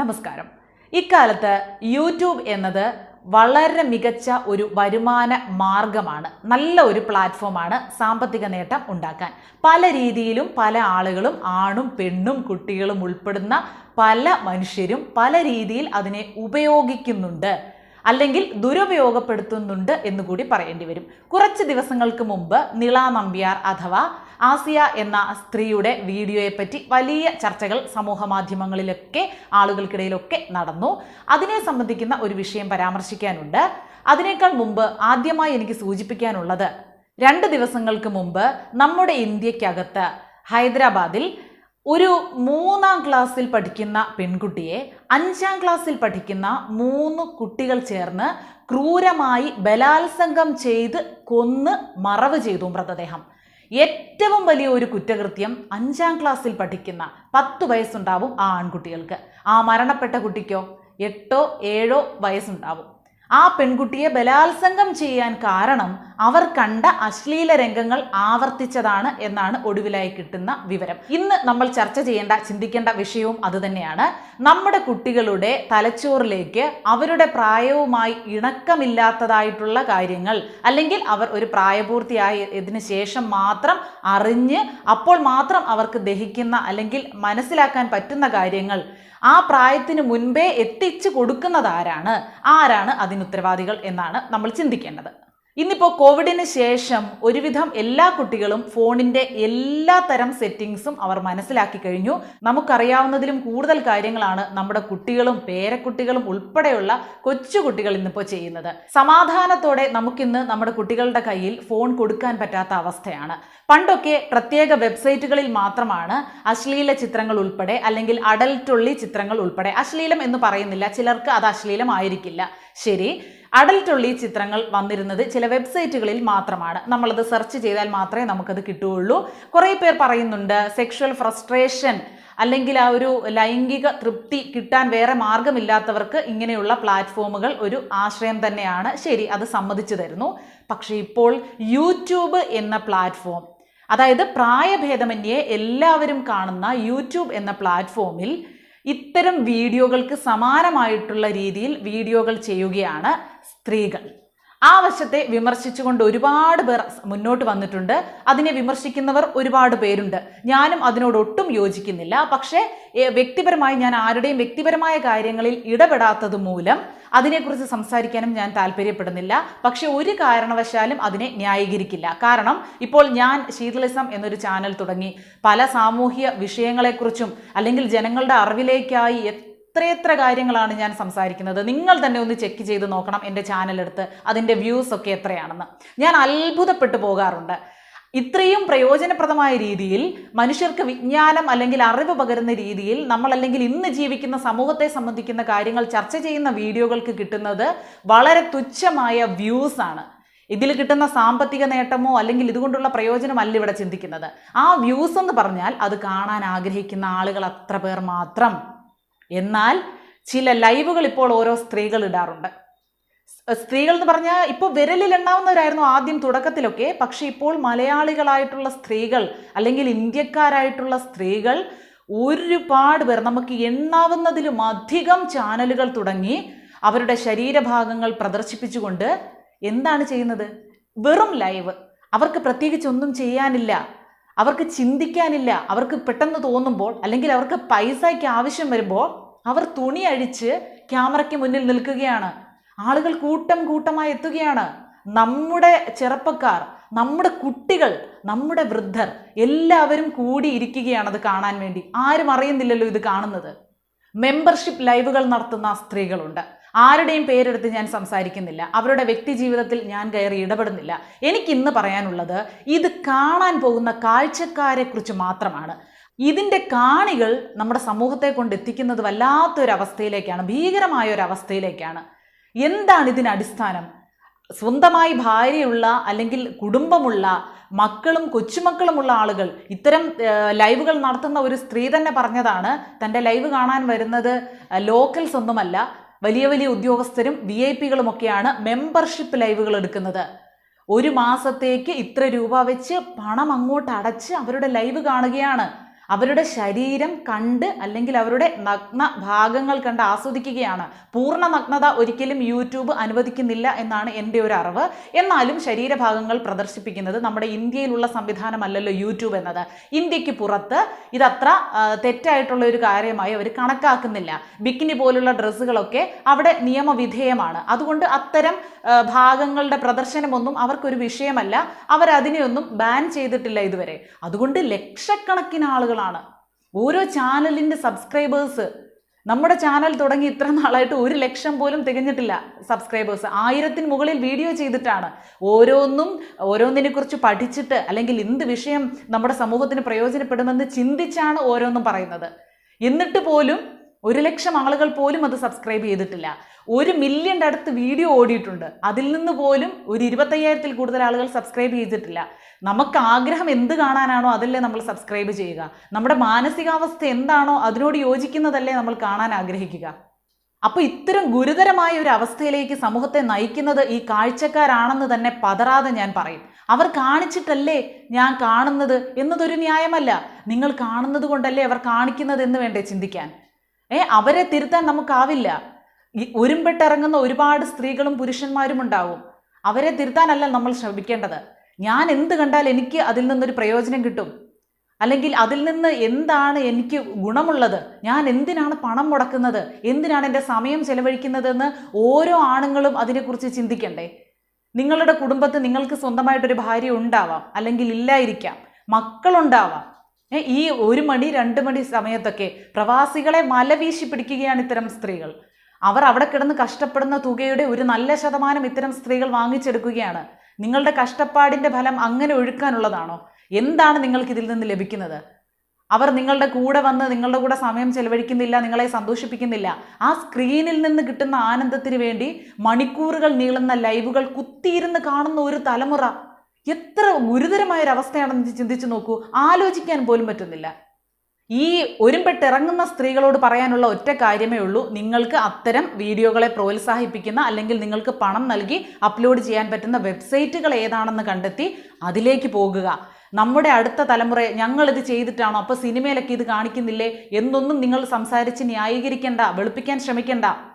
നമസ്കാരം. ഇക്കാലത്ത് യൂട്യൂബ് എന്നത് വളരെ മികച്ച ഒരു വരുമാന മാർഗമാണ്. നല്ല ഒരു പ്ലാറ്റ്ഫോമാണ് സാമ്പത്തിക നേട്ടം ഉണ്ടാക്കാൻ. പല രീതിയിലും പല ആളുകളും ആണും പെണ്ണും കുട്ടികളും ഉൾപ്പെടുന്ന പല മനുഷ്യരും പല രീതിയിൽ അതിനെ ഉപയോഗിക്കുന്നുണ്ട്. അല്ലെങ്കിൽ ദുരുപയോഗപ്പെടുത്തുന്നുണ്ട് എന്ന് കൂടി പറയേണ്ടി വരും. കുറച്ച് ദിവസങ്ങൾക്ക് മുമ്പ് നിള നമ്പ്യാർ അഥവാ ആസിയ എന്ന സ്ത്രീയുടെ വീഡിയോയെപ്പറ്റി വലിയ ചർച്ചകൾ സമൂഹ മാധ്യമങ്ങളിലൊക്കെ ആളുകൾക്കിടയിലൊക്കെ നടന്നു. അതിനെ സംബന്ധിക്കുന്ന ഒരു വിഷയം പരാമർശിക്കാനുണ്ട്. അതിനേക്കാൾ മുമ്പ് ആദ്യമായി എനിക്ക് സൂചിപ്പിക്കാനുള്ളത് രണ്ട് ദിവസങ്ങൾക്ക് മുമ്പ് നമ്മുടെ ഇന്ത്യക്കകത്ത് ഹൈദരാബാദിൽ ഒരു മൂന്നാം ക്ലാസ്സിൽ പഠിക്കുന്ന പെൺകുട്ടിയെ അഞ്ചാം ക്ലാസ്സിൽ പഠിക്കുന്ന മൂന്ന് കുട്ടികൾ ചേർന്ന് ക്രൂരമായി ബലാത്സംഗം ചെയ്ത് കൊന്ന് മറവ് ചെയ്തു മൃതദേഹം. ഏറ്റവും വലിയ ഒരു കുറ്റകൃത്യം അഞ്ചാം ക്ലാസ്സിൽ പഠിക്കുന്ന പത്ത് വയസ്സുണ്ടാവും ആ ആൺകുട്ടികൾക്ക്. ആ മരണപ്പെട്ട കുട്ടിക്കോ എട്ടോ ഏഴോ വയസ്സുണ്ടാവും. ആ പെൺകുട്ടിയെ ബലാത്സംഗം ചെയ്യാൻ കാരണം അവർ കണ്ട അശ്ലീല രംഗങ്ങൾ ആവർത്തിച്ചതാണ് എന്നാണ് ഒടുവിലായി കിട്ടുന്ന വിവരം. ഇന്ന് നമ്മൾ ചർച്ച ചെയ്യേണ്ട ചിന്തിക്കേണ്ട വിഷയവും അതുതന്നെയാണ് നമ്മുടെ കുട്ടികളുടെ തലച്ചോറിലേക്ക് അവരുടെ പ്രായവുമായി ഇണക്കമില്ലാത്തതായിട്ടുള്ള കാര്യങ്ങൾ അല്ലെങ്കിൽ അവർ ഒരു പ്രായപൂർത്തിയായതിനു ശേഷം മാത്രം അറിഞ്ഞ് അപ്പോൾ മാത്രം അവർക്ക് ദഹിക്കുന്ന അല്ലെങ്കിൽ മനസ്സിലാക്കാൻ പറ്റുന്ന കാര്യങ്ങൾ ആ പ്രായത്തിന് മുൻപേ എത്തിച്ചു കൊടുക്കുന്നത് ആരാണ് ആരാണ് അതിന് ഉത്തരവാദികൾ എന്നാണ് നമ്മൾ ചിന്തിക്കേണ്ടത്. ഇന്നിപ്പോൾ കോവിഡിന് ശേഷം ഒരുവിധം എല്ലാ കുട്ടികളും ഫോണിന്റെ എല്ലാ തരം സെറ്റിങ്സും അവർ മനസ്സിലാക്കി കഴിഞ്ഞു. നമുക്കറിയാവുന്നതിലും കൂടുതൽ കാര്യങ്ങളാണ് നമ്മുടെ കുട്ടികളും പേരക്കുട്ടികളും ഉൾപ്പെടെയുള്ള കൊച്ചുകുട്ടികൾ ഇന്നിപ്പോൾ ചെയ്യുന്നത്. സമാധാനത്തോടെ നമുക്കിന്ന് നമ്മുടെ കുട്ടികളുടെ കയ്യിൽ ഫോൺ കൊടുക്കാൻ പറ്റാത്ത അവസ്ഥയാണ്. പണ്ടൊക്കെ പ്രത്യേക വെബ്സൈറ്റുകളിൽ മാത്രമാണ് അശ്ലീല ചിത്രങ്ങൾ ഉൾപ്പെടെ അല്ലെങ്കിൽ അഡൽട്ടുള്ളി ചിത്രങ്ങൾ ഉൾപ്പെടെ. അശ്ലീലം എന്ന് പറയുന്നില്ല. ചിലർക്ക് അത് അശ്ലീലമായിരിക്കില്ല. ശരി അഡൽട്ടുള്ളി ചിത്രങ്ങൾ വന്നിരുന്നത് ചില വെബ്സൈറ്റുകളിൽ മാത്രമാണ്. നമ്മളത് സെർച്ച് ചെയ്താൽ മാത്രമേ നമുക്കത് കിട്ടുകയുള്ളൂ. കുറേ പേർ പറയുന്നുണ്ട് സെക്ഷൽ ഫ്രസ്ട്രേഷൻ അല്ലെങ്കിൽ ആ ഒരു ലൈംഗിക തൃപ്തി കിട്ടാൻ വേറെ മാർഗമില്ലാത്തവർക്ക് ഇങ്ങനെയുള്ള പ്ലാറ്റ്ഫോമുകൾ ഒരു ആശ്രയം തന്നെയാണ്. ശരി അത് സമ്മതിച്ചു തരുന്നു. പക്ഷേ ഇപ്പോൾ യൂട്യൂബ് എന്ന പ്ലാറ്റ്ഫോം അതായത് പ്രായഭേദമന്യേ എല്ലാവരും കാണുന്ന യൂട്യൂബ് എന്ന പ്ലാറ്റ്ഫോമിൽ ഇത്തരം വീഡിയോകൾക്ക് സമാനമായിട്ടുള്ള രീതിയിൽ വീഡിയോകൾ ചെയ്യുകയാണ്. സ്ത്രീകൾ. ആ വശത്തെ വിമർശിച്ചുകൊണ്ട് ഒരുപാട് പേർ മുന്നോട്ട് വന്നിട്ടുണ്ട്. അതിനെ വിമർശിക്കുന്നവർ ഒരുപാട് പേരുണ്ട്. ഞാനും അതിനോട് ഒട്ടും യോജിക്കുന്നില്ല. പക്ഷേ വ്യക്തിപരമായി ഞാൻ ആരുടെയും വ്യക്തിപരമായ കാര്യങ്ങളിൽ ഇടപെടാത്തത് മൂലം അതിനെക്കുറിച്ച് സംസാരിക്കാനും ഞാൻ താല്പര്യപ്പെടുന്നില്ല. പക്ഷെ ഒരു കാരണവശാലും അതിനെ ന്യായീകരിക്കില്ല. കാരണം ഇപ്പോൾ ഞാൻ ശീതളിസം എന്നൊരു ചാനൽ തുടങ്ങി. പല സാമൂഹ്യ വിഷയങ്ങളെക്കുറിച്ചും അല്ലെങ്കിൽ ജനങ്ങളുടെ അറിവിലേക്കായി എത്രയെത്ര കാര്യങ്ങളാണ് ഞാൻ സംസാരിക്കുന്നത്. നിങ്ങൾ തന്നെ ഒന്ന് ചെക്ക് ചെയ്ത് നോക്കണം എന്റെ ചാനലെടുത്ത് അതിന്റെ വ്യൂസ് ഒക്കെ എത്രയാണെന്ന്. ഞാൻ അത്ഭുതപ്പെട്ടു പോകാറുണ്ട്. ഇത്രയും പ്രയോജനപ്രദമായ രീതിയിൽ മനുഷ്യർക്ക് വിജ്ഞാനം അല്ലെങ്കിൽ അറിവ് പകരുന്ന രീതിയിൽ നമ്മൾ അല്ലെങ്കിൽ ഇന്ന് ജീവിക്കുന്ന സമൂഹത്തെ സംബന്ധിക്കുന്ന കാര്യങ്ങൾ ചർച്ച ചെയ്യുന്ന വീഡിയോകൾക്ക് കിട്ടുന്നത് വളരെ തുച്ഛമായ വ്യൂസ് ആണ്. ഇതിൽ കിട്ടുന്ന സാമ്പത്തിക നേട്ടമോ അല്ലെങ്കിൽ ഇതുകൊണ്ടുള്ള പ്രയോജനമല്ല ഇവിടെ ചിന്തിക്കുന്നത്. ആ വ്യൂസ് എന്ന് പറഞ്ഞാൽ അത് കാണാൻ ആഗ്രഹിക്കുന്ന ആളുകൾ അത്ര പേർ മാത്രം. എന്നാൽ ചില ലൈവുകൾ ഇപ്പോൾ ഓരോ സ്ത്രീകൾ ഇടാറുണ്ട്. സ്ത്രീകൾ എന്ന് പറഞ്ഞാൽ ഇപ്പോൾ വിരലിൽ ഉണ്ടാവുന്നവരായിരുന്നു ആദ്യം തുടക്കത്തിലൊക്കെ. പക്ഷേ ഇപ്പോൾ മലയാളികളായിട്ടുള്ള സ്ത്രീകൾ അല്ലെങ്കിൽ ഇന്ത്യക്കാരായിട്ടുള്ള സ്ത്രീകൾ ഒരുപാട് പേർ നമുക്ക് എണ്ണാവുന്നതിലും അധികം ചാനലുകൾ തുടങ്ങി അവരുടെ ശരീരഭാഗങ്ങൾ പ്രദർശിപ്പിച്ചുകൊണ്ട് എന്താണ് ചെയ്യുന്നത്? വെറും ലൈവ്. അവർക്ക് പ്രത്യേകിച്ച് ഒന്നും ചെയ്യാനില്ല. അവർക്ക് ചിന്തിക്കാനില്ല അവർക്ക് പെട്ടെന്ന് തോന്നുമ്പോൾ അല്ലെങ്കിൽ അവർക്ക് പൈസയ്ക്ക് ആവശ്യം വരുമ്പോൾ അവർ തുണി അഴിച്ച് ക്യാമറയ്ക്ക് മുന്നിൽ നിൽക്കുകയാണ്. ആളുകൾ കൂട്ടം കൂട്ടമായി എത്തുകയാണ്. നമ്മുടെ ചെറുപ്പക്കാർ നമ്മുടെ കുട്ടികൾ നമ്മുടെ വൃദ്ധർ എല്ലാവരും കൂടി ഇരിക്കുകയാണ് അത് കാണാൻ വേണ്ടി. ആരും അറിയുന്നില്ലല്ലോ ഇത് കാണുന്നത്. മെമ്പർഷിപ്പ് ലൈവുകൾ നടത്തുന്ന സ്ത്രീകളുണ്ട്. ആരുടെയും പേരെടുത്ത് ഞാൻ സംസാരിക്കുന്നില്ല. അവരുടെ വ്യക്തി ജീവിതത്തിൽ ഞാൻ കയറി ഇടപെടുന്നില്ല. എനിക്കിന്ന് പറയാനുള്ളത് ഇത് കാണാൻ പോകുന്ന കാഴ്ചക്കാരെക്കുറിച്ച് മാത്രമാണ്. ഇതിന്റെ കാണികൾ നമ്മുടെ സമൂഹത്തെ കൊണ്ട് എത്തിക്കുന്നത് വല്ലാത്തൊരവസ്ഥയിലേക്കാണ് ഭീകരമായ ഒരു അവസ്ഥയിലേക്കാണ് എന്താണ് ഇതിന് അടിസ്ഥാനം? സ്വന്തമായി ഭാര്യയുള്ള അല്ലെങ്കിൽ കുടുംബമുള്ള മക്കളും കൊച്ചുമക്കളുമുള്ള ആളുകൾ ഇത്തരം ലൈവുകൾ നടത്തുന്ന ഒരു സ്ത്രീ തന്നെ പറഞ്ഞതാണ് തന്റെ ലൈവ് കാണാൻ വരുന്നത് ലോക്കൽസ് ഒന്നുമല്ല വലിയ വലിയ ഉദ്യോഗസ്ഥരും വി ഐ പികളും ഒക്കെയാണ് മെമ്പർഷിപ്പ് ലൈവുകൾ എടുക്കുന്നത് ഒരു മാസത്തേക്ക് ഇത്ര രൂപ വെച്ച് പണം അങ്ങോട്ട് അടച്ച് അവരുടെ ലൈവ് കാണുകയാണ് അവരുടെ ശരീരം കണ്ട് അല്ലെങ്കിൽ അവരുടെ നഗ്ന ഭാഗങ്ങൾ കണ്ട് ആസ്വദിക്കുകയാണ്. പൂർണ നഗ്നത ഒരിക്കലും യൂട്യൂബ് അനുവദിക്കുന്നില്ല എന്നാണ് എന്റെ ഒരു അറിവ്. എന്നാലും ശരീരഭാഗങ്ങൾ പ്രദർശിപ്പിക്കുന്നത് നമ്മുടെ ഇന്ത്യയിലുള്ള സംവിധാനമല്ലല്ലോ യൂട്യൂബ് എന്നത്. ഇന്ത്യയ്ക്ക് പുറത്ത് ഇതത്ര തെറ്റായിട്ടുള്ള ഒരു കാര്യമായി അവർ കണക്കാക്കുന്നില്ല. ബിക്കിനി പോലുള്ള ഡ്രസ്സുകളൊക്കെ അവിടെ നിയമവിധേയമാണ്. അതുകൊണ്ട് അത്തരം ഭാഗങ്ങളുടെ പ്രദർശനമൊന്നും അവർക്കൊരു വിഷയമല്ല. അവരതിനെയൊന്നും ബാൻ ചെയ്തിട്ടില്ല ഇതുവരെ. അതുകൊണ്ട് ലക്ഷക്കണക്കിന് ആളുകളാണ് ഓരോ ചാനലിന്റെ സബ്സ്ക്രൈബേഴ്സ് നമ്മുടെ ചാനൽ തുടങ്ങി ഇത്ര നാളായിട്ട് ഒരു ലക്ഷം പോലും തികഞ്ഞിട്ടില്ല സബ്സ്ക്രൈബേഴ്സ്. ആയിരത്തിന് മുകളിൽ വീഡിയോ ചെയ്തിട്ടാണ്. ഓരോന്നും ഓരോന്നിനെ കുറിച്ച് പഠിച്ചിട്ട് അല്ലെങ്കിൽ എന്ത് വിഷയം നമ്മുടെ സമൂഹത്തിന് പ്രയോജനപ്പെടുമെന്ന് ചിന്തിച്ചാണ് ഓരോന്നും പറയുന്നത്. എന്നിട്ട് പോലും ഒരു ലക്ഷം ആളുകൾ പോലും അത് സബ്സ്ക്രൈബ് ചെയ്തിട്ടില്ല. ഒരു മില്യന്റെ അടുത്ത് വീഡിയോ ഓടിയിട്ടുണ്ട്. അതിൽ നിന്ന് പോലും ഒരു ഇരുപത്തയ്യായിരത്തിൽ കൂടുതൽ ആളുകൾ സബ്സ്ക്രൈബ് ചെയ്തിട്ടില്ല. നമുക്ക് ആഗ്രഹം എന്ത് കാണാനാണോ അതല്ലേ നമ്മൾ സബ്സ്ക്രൈബ് ചെയ്യുക. നമ്മുടെ മാനസികാവസ്ഥ എന്താണോ അതിനോട് യോജിക്കുന്നതല്ലേ നമ്മൾ കാണാൻ ആഗ്രഹിക്കുക. അപ്പോൾ ഇത്തരം ഗുരുതരമായ ഒരു അവസ്ഥയിലേക്ക് സമൂഹത്തെ നയിക്കുന്നത് ഈ കാഴ്ചക്കാരാണെന്ന് തന്നെ പതറാതെ ഞാൻ പറയും. അവർ കാണിച്ചിട്ടല്ലേ ഞാൻ കാണുന്നത് എന്നതൊരു ന്യായമല്ല. നിങ്ങൾ കാണുന്നത് കൊണ്ടല്ലേ അവർ കാണിക്കുന്നത് എന്ന് വേണ്ടേ ചിന്തിക്കാൻ. ഏ അവരെ തിരുത്താൻ നമുക്കാവില്ല. ഈ ഉരുമ്പിട്ടിറങ്ങുന്ന ഒരുപാട് സ്ത്രീകളും പുരുഷന്മാരും ഉണ്ടാവും. അവരെ തിരുത്താനല്ല നമ്മൾ ശ്രമിക്കേണ്ടത്. ഞാൻ എന്ത് കണ്ടാൽ എനിക്ക് അതിൽ നിന്നൊരു പ്രയോജനം കിട്ടും? അല്ലെങ്കിൽ അതിൽ നിന്ന് എന്താണ് എനിക്ക് ഗുണമുള്ളത്? ഞാൻ എന്തിനാണ് പണം മുടക്കുന്നത്? എന്തിനാണ് എന്റെ സമയം ചെലവഴിക്കുന്നതെന്ന് ഓരോ ആണുങ്ങളും അതിനെക്കുറിച്ച് ചിന്തിക്കണ്ടേ? നിങ്ങളുടെ കുടുംബത്ത് നിങ്ങൾക്ക് സ്വന്തമായിട്ടൊരു ഭാര്യ ഉണ്ടാവാം. അല്ലെങ്കിൽ ഇല്ലായിരിക്കാം. മക്കളുണ്ടാവാം. ഈ ഒരു മണി രണ്ട് മണി സമയത്തൊക്കെ പ്രവാസികളെ മലവീശി പിടിക്കുകയാണ് ഇത്തരം സ്ത്രീകൾ. അവർ അവിടെ കിടന്ന് കഷ്ടപ്പെടുന്ന തുകയുടെ ഒരു നല്ല ശതമാനം ഇത്തരം സ്ത്രീകൾ വാങ്ങിച്ചെടുക്കുകയാണ്. നിങ്ങളുടെ കഷ്ടപ്പാടിന്റെ ഫലം അങ്ങനെ ഒഴുക്കാനുള്ളതാണോ? എന്താണ് നിങ്ങൾക്ക് ഇതിൽ നിന്ന് ലഭിക്കുന്നത്? അവർ നിങ്ങളുടെ കൂടെ വന്ന് നിങ്ങളുടെ കൂടെ സമയം ചെലവഴിക്കുന്നില്ല നിങ്ങളെ സന്തോഷിപ്പിക്കുന്നില്ല. ആ സ്ക്രീനിൽ നിന്ന് കിട്ടുന്ന ആനന്ദത്തിന് വേണ്ടി മണിക്കൂറുകൾ നീളുന്ന ലൈവുകൾ കുത്തിയിരുന്ന് കാണുന്ന ഒരു തലമുറ എത്ര ഗുരുതരമായ ഒരു അവസ്ഥയാണെന്ന് ചിന്തിച്ചു നോക്കൂ. ആലോചിക്കാൻ പോലും പറ്റുന്നില്ല. ഈ ഒരുമ്പെട്ടിറങ്ങുന്ന സ്ത്രീകളോട് പറയാനുള്ള ഒറ്റ കാര്യമേ ഉള്ളൂ. നിങ്ങൾക്ക് അത്തരം വീഡിയോകളെ പ്രോത്സാഹിപ്പിക്കുന്ന അല്ലെങ്കിൽ നിങ്ങൾക്ക് പണം നൽകി അപ്ലോഡ് ചെയ്യാൻ പറ്റുന്ന വെബ്സൈറ്റുകൾ ഏതാണെന്ന് കണ്ടെത്തി അതിലേക്ക് പോകുക. നമ്മുടെ അടുത്ത തലമുറയെ ഞങ്ങളിത് ചെയ്തിട്ടാണോ? അപ്പോൾ സിനിമയിലൊക്കെ ഇത് കാണിക്കുന്നില്ലേ? എന്നൊന്നും നിങ്ങൾ സംസാരിച്ച് ന്യായീകരിക്കേണ്ട വെളുപ്പിക്കാൻ ശ്രമിക്കേണ്ട.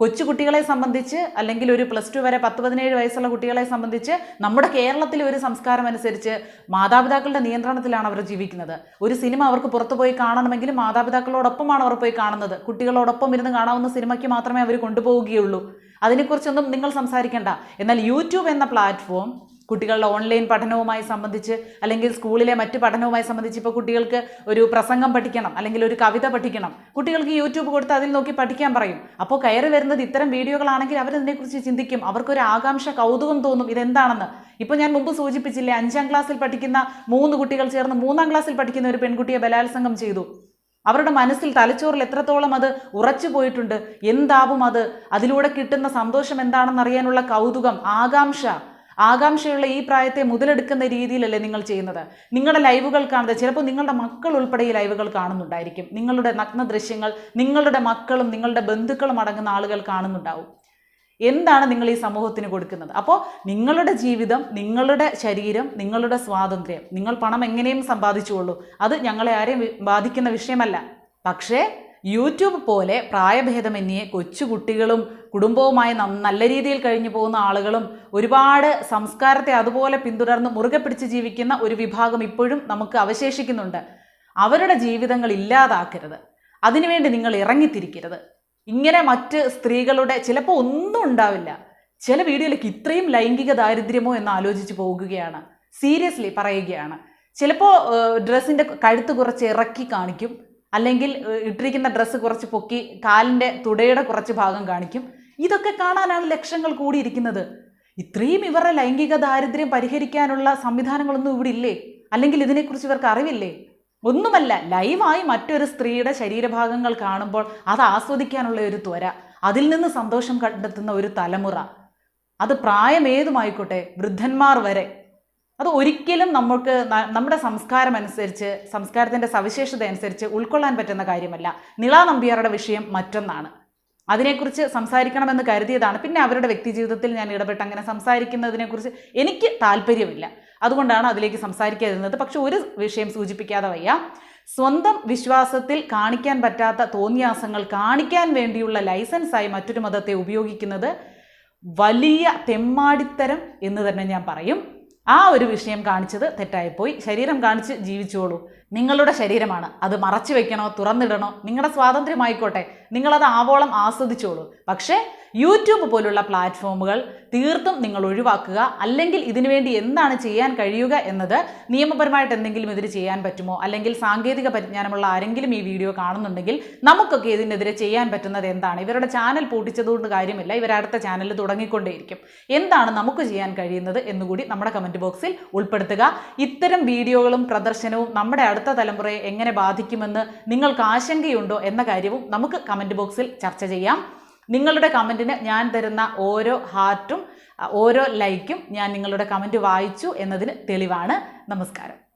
കൊച്ചു കുട്ടികളെ സംബന്ധിച്ച് അല്ലെങ്കിൽ ഒരു പ്ലസ് ടു വരെ പത്ത് പതിനേഴ് വയസ്സുള്ള കുട്ടികളെ സംബന്ധിച്ച് നമ്മുടെ കേരളത്തിലെ ഒരു സംസ്കാരം അനുസരിച്ച് മാതാപിതാക്കളുടെ നിയന്ത്രണത്തിലാണ് അവർ ജീവിക്കുന്നത്. ഒരു സിനിമ അവർക്ക് പുറത്തു പോയി കാണണമെങ്കിൽ മാതാപിതാക്കളോടൊപ്പമാണ് അവർ പോയി കാണുന്നത്. കുട്ടികളോടൊപ്പം ഇരുന്ന് കാണാവുന്ന സിനിമയ്ക്ക് മാത്രമേ അവർ കൊണ്ടുപോവുകയുള്ളൂ. അതിനെക്കുറിച്ചൊന്നും നിങ്ങൾ സംസാരിക്കേണ്ട. എന്നാൽ യൂട്യൂബ് എന്ന പ്ലാറ്റ്ഫോം കുട്ടികളുടെ ഓൺലൈൻ പഠനവുമായി സംബന്ധിച്ച് അല്ലെങ്കിൽ സ്കൂളിലെ മറ്റ് പഠനവുമായി സംബന്ധിച്ച് ഇപ്പോൾ കുട്ടികൾക്ക് ഒരു പ്രസംഗം പഠിക്കണം അല്ലെങ്കിൽ ഒരു കവിത പഠിക്കണം. കുട്ടികൾക്ക് യൂട്യൂബ് കൊടുത്ത് അതിൽ നോക്കി പഠിക്കാൻ പറയും. അപ്പോൾ കയറി വരുന്നത് ഇത്തരം വീഡിയോകളാണെങ്കിൽ അവരതിനെക്കുറിച്ച് ചിന്തിക്കും. അവർക്കൊരു ആകാംക്ഷ കൗതുകം തോന്നും ഇതെന്താണെന്ന്. ഇപ്പോൾ ഞാൻ മുമ്പ് സൂചിപ്പിച്ചില്ലേ അഞ്ചാം ക്ലാസ്സിൽ പഠിക്കുന്ന മൂന്ന് കുട്ടികൾ ചേർന്ന് മൂന്നാം ക്ലാസ്സിൽ പഠിക്കുന്ന ഒരു പെൺകുട്ടിയെ ബലാത്സംഗം ചെയ്തു. അവരുടെ മനസ്സിൽ തലച്ചോറിൽ എത്രത്തോളം അത് ഉറച്ചു പോയിട്ടുണ്ട് എന്താവും അത്? അതിലൂടെ കിട്ടുന്ന സന്തോഷം എന്താണെന്ന് അറിയാനുള്ള കൗതുകം ആകാംക്ഷ. ആകാംക്ഷയുള്ള ഈ പ്രായത്തെ മുതലെടുക്കുന്ന രീതിയിലല്ലേ നിങ്ങൾ ചെയ്യുന്നത്. നിങ്ങളുടെ ലൈവുകൾ കാണുന്നത് ചിലപ്പോൾ നിങ്ങളുടെ മക്കൾ ഉൾപ്പെടെ ഈ ലൈവുകൾ കാണുന്നുണ്ടായിരിക്കും. നിങ്ങളുടെ നഗ്ന ദൃശ്യങ്ങൾ നിങ്ങളുടെ മക്കളും നിങ്ങളുടെ ബന്ധുക്കളും അടങ്ങുന്ന ആളുകൾ കാണുന്നുണ്ടാവും. എന്താണ് നിങ്ങൾ ഈ സമൂഹത്തിന് കൊടുക്കുന്നത്? അപ്പോൾ നിങ്ങളുടെ ജീവിതം നിങ്ങളുടെ ശരീരം നിങ്ങളുടെ സ്വാതന്ത്ര്യം. നിങ്ങൾ പണം എങ്ങനെയും സമ്പാദിച്ചുകൊള്ളൂ. അത് ഞങ്ങളെ ആരെയും ബാധിക്കുന്ന വിഷയമല്ല. പക്ഷേ യൂട്യൂബ് പോലെ പ്രായഭേദമന്യേ കൊച്ചുകുട്ടികളും കുടുംബവുമായി നല്ല രീതിയിൽ കഴിഞ്ഞു പോകുന്ന ആളുകളും ഒരുപാട് സംസ്കാരത്തെ അതുപോലെ പിന്തുടർന്ന് മുറുകെ പിടിച്ച് ജീവിക്കുന്ന ഒരു വിഭാഗം ഇപ്പോഴും നമുക്ക് അവശേഷിക്കുന്നുണ്ട്. അവരുടെ ജീവിതങ്ങൾ ഇല്ലാതാക്കരുത്. അതിനുവേണ്ടി നിങ്ങൾ ഇറങ്ങിത്തിരിക്കരുത്. ഇങ്ങനെ മറ്റ് സ്ത്രീകളുടെ ചിലപ്പോൾ ഒന്നും ഉണ്ടാവില്ല. ചില വീഡിയോയിലേക്ക് ഇത്രയും ലൈംഗിക ദാരിദ്ര്യമോ എന്ന് ആലോചിച്ച് പോകുകയാണ്. സീരിയസ്ലി പറയുകയാണ്. ചിലപ്പോൾ ഡ്രസ്സിന്റെ കഴുത്ത് കുറച്ച് ഇറക്കി കാണിക്കും. അല്ലെങ്കിൽ ഇട്ടിരിക്കുന്ന ഡ്രസ്സ് കുറച്ച് പൊക്കി കാലിന്റെ തുടയുടെ കുറച്ച് ഭാഗം കാണിക്കും. ഇതൊക്കെ കാണാനാണ് ലക്ഷങ്ങൾ കൂടിയിരിക്കുന്നത്. ഇത്രയും ഇവരുടെ ലൈംഗിക ദാരിദ്ര്യം പരിഹരിക്കാനുള്ള സംവിധാനങ്ങളൊന്നും ഇവിടെ ഇല്ലേ? അല്ലെങ്കിൽ ഇതിനെക്കുറിച്ച് ഇവർക്ക് അറിവില്ലേ? ഒന്നുമല്ല ലൈവായി മറ്റൊരു സ്ത്രീയുടെ ശരീരഭാഗങ്ങൾ കാണുമ്പോൾ അത് ആസ്വദിക്കാനുള്ള ഒരു ത്വര അതിൽ നിന്ന് സന്തോഷം കണ്ടെത്തുന്ന ഒരു തലമുറ. അത് പ്രായമേതുമായിക്കോട്ടെ വൃദ്ധന്മാർ വരെ. അത് ഒരിക്കലും നമുക്ക് നമ്മുടെ സംസ്കാരം അനുസരിച്ച് സംസ്കാരത്തിന്റെ സവിശേഷത അനുസരിച്ച് ഉൾക്കൊള്ളാൻ പറ്റുന്ന കാര്യമല്ല. നിള നമ്പ്യാരുടെ വിഷയം മറ്റൊന്നാണ്. അതിനെക്കുറിച്ച് സംസാരിക്കണമെന്ന് കരുതിയതാണ്. പിന്നെ അവരുടെ വ്യക്തി ജീവിതത്തിൽ ഞാൻ ഇടപെട്ട് അങ്ങനെ സംസാരിക്കുന്നതിനെക്കുറിച്ച് എനിക്ക് താല്പര്യമില്ല. അതുകൊണ്ടാണ് അതിലേക്ക് സംസാരിക്കാതിരുന്നത്. പക്ഷെ ഒരു വിഷയം സൂചിപ്പിക്കാതെ വയ്യ. സ്വന്തം വിശ്വാസത്തിൽ കാണിക്കാൻ പറ്റാത്ത തോന്നിയാസങ്ങൾ കാണിക്കാൻ വേണ്ടിയുള്ള ലൈസൻസായി മറ്റൊരു മതത്തെ ഉപയോഗിക്കുന്നത് വലിയ തെമ്മാടിത്തരം എന്ന് തന്നെ ഞാൻ പറയും. ആ ഒരു വിഷയം കാണിച്ചത് തെറ്റായിപ്പോയി. ശരീരം കാണിച്ച് ജീവിച്ചോളൂ. നിങ്ങളുടെ ശരീരമാണ്. അത് മറച്ചു വെക്കണോ? തുറന്നിടണോ? നിങ്ങളുടെ സ്വാതന്ത്ര്യമായിക്കോട്ടെ. നിങ്ങളത് ആവോളം ആസ്വദിച്ചോളൂ. പക്ഷേ യൂട്യൂബ് പോലുള്ള പ്ലാറ്റ്ഫോമുകൾ തീർത്തും നിങ്ങൾ ഒഴിവാക്കുക അല്ലെങ്കിൽ ഇതിനുവേണ്ടി എന്താണ് ചെയ്യാൻ കഴിയുക എന്നത് നിയമപരമായിട്ട് എന്തെങ്കിലും ഇതിന് ചെയ്യാൻ പറ്റുമോ? അല്ലെങ്കിൽ സാങ്കേതിക പരിജ്ഞാനമുള്ള ആരെങ്കിലും ഈ വീഡിയോ കാണുന്നുണ്ടെങ്കിൽ നമുക്കൊക്കെ ഇതിനെതിരെ ചെയ്യാൻ പറ്റുന്നത് എന്താണ്? ഇവരുടെ ചാനൽ പൂട്ടിച്ചതുകൊണ്ട് കാര്യമില്ല. ഇവർ അടുത്ത ചാനൽ തുടങ്ങിക്കൊണ്ടേയിരിക്കും. എന്താണ് നമുക്ക് ചെയ്യാൻ കഴിയുന്നത് എന്നുകൂടി നമ്മുടെ കമന്റ് ബോക്സിൽ ഉൾപ്പെടുത്തുക. ഇത്തരം വീഡിയോകളും പ്രദർശനവും നമ്മുടെ അടുത്ത തലമുറയെ എങ്ങനെ ബാധിക്കുമെന്ന് നിങ്ങൾക്ക് ആശങ്കയുണ്ടോ എന്ന കാര്യവും നമുക്ക് കമന്റ് ബോക്സിൽ ചർച്ച ചെയ്യാം. നിങ്ങളുടെ കമന്റിന് ഞാൻ തരുന്ന ഓരോ ഹാർട്ടും ഓരോ ലൈക്കും ഞാൻ നിങ്ങളുടെ കമന്റ് വായിച്ചു എന്നതിന് തെളിവാണ്. നമസ്കാരം.